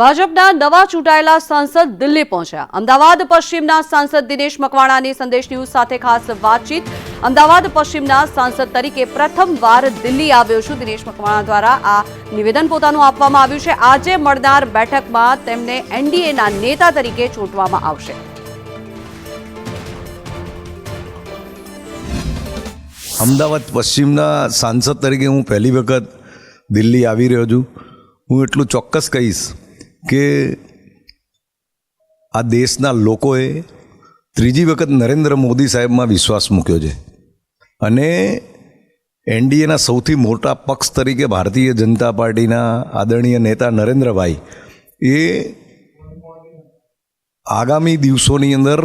ભાજપના નવા ચૂંટાયેલા સાંસદ દિલ્હી પહોંચ્યા. અમદાવાદ, પશ્ચિમના સાંસદ દિનેશ મકવાણાની સંદેશ ન્યૂઝ સાથે ખાસ વાતચીત. અમદાવાદ, પશ્ચિમના સાંસદ તરીકે પ્રથમવાર દિલ્હી આવ્યો છું. દિનેશ મકવાણા દ્વારા આ નિવેદન પોતાનું આપવામાં આવ્યું છે. આજે મળનાર બેઠકમાં તેમને એનડીએના નેતા તરીકે ચૂંટવામાં આવશે. અમદાવાદ, પશ્ચિમના સાંસદ તરીકે હું પહેલી વખત દિલ્હી આવી રહ્યો છું. હું એટલું ચોક્કસ કહીશ કે આ દેશના લોકોએ ત્રીજી વખત નરેન્દ્ર મોદી સાહેબમાં વિશ્વાસ મૂક્યો છે. અને એનડીએના સૌથી મોટા પક્ષ તરીકે ભારતીય જનતા પાર્ટીના આદરણીય નેતા નરેન્દ્રભાઈ, એ આગામી દિવસોની અંદર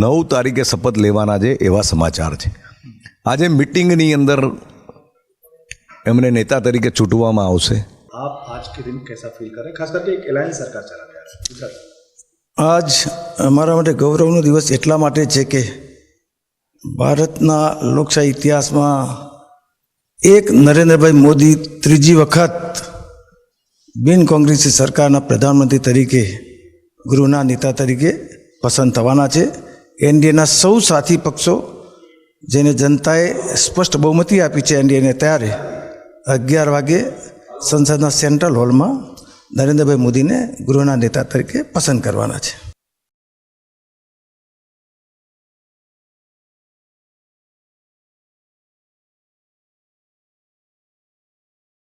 નવ તારીખે શપથ લેવાના છે એવા સમાચાર છે. આજે મિટિંગની અંદર એમને નેતા તરીકે ચૂંટવામાં આવશે. आप आज के दिन कैसा फील कर रहे हैं खास करके एक अलायंस सरकार चला गया है गुजरात में। આજ અમારા માટે ગૌરવનો દિવસ એટલા માટે છે કે ભારતના લોકશાહી ઇતિહાસમાં એક નરેન્દ્રભાઈ મોદી ત્રીજી વખત બિન કોંગ્રેસી સરકારના પ્રધાનમંત્રી તરીકે ગૃહના નેતા તરીકે પસંદ થવાના છે એનડીએના સૌ સાથી પક્ષો જેને જનતાએ સ્પષ્ટ બહુમતી આપી છે એનડીએને ત્યારે અગિયાર વાગે સંસદના સેન્ટ્રલ હોલમાં નરેન્દ્રભાઈ મોદીને ગૃહના નેતા તરીકે પસંદ કરવાના છે.